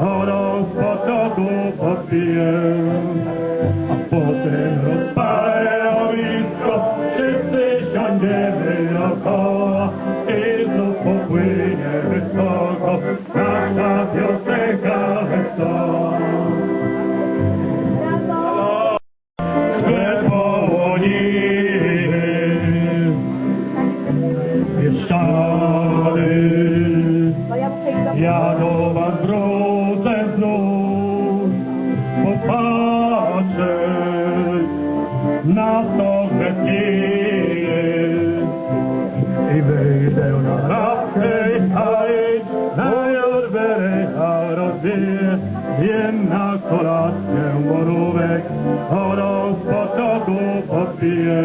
borówek, oraz potoku. A potem rozpalę ognisko, wszyscy siądziemy dookoła ja do was wrócę znów, popatrzeć na to zepnie. I wyjdę na rafkę i hajt, na jorwerę a rozwieje, jem na kolację borówek, oraz potoku podpiję.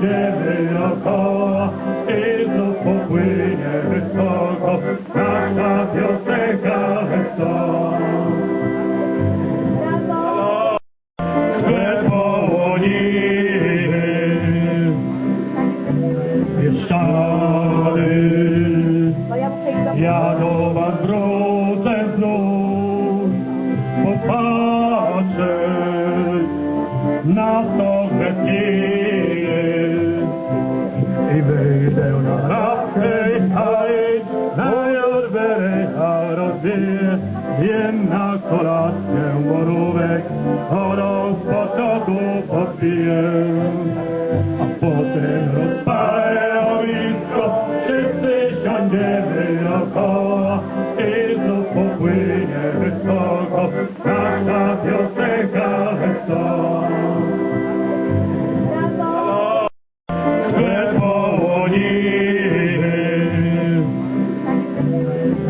and every call is nadzieję, wiem na kolatkę borówek, chorą z potoku podpiję.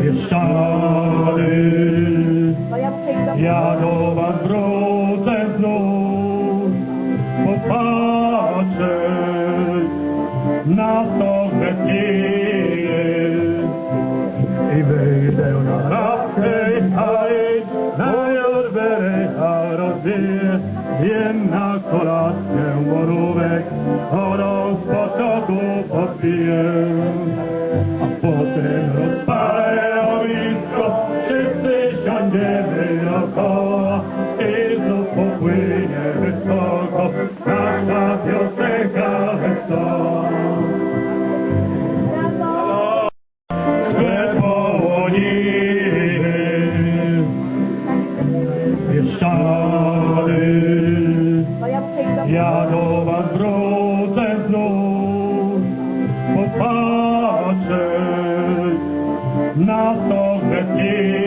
Wieszczary, ja do was wrócę znów, popatrzeć na to zepnie. I wyjdę na rafkę i hajt, na jorwerę a rozwieje, jem na kolację borówek, oraz potoku podpiję. A potem Πάσε να το χαιρετίσει.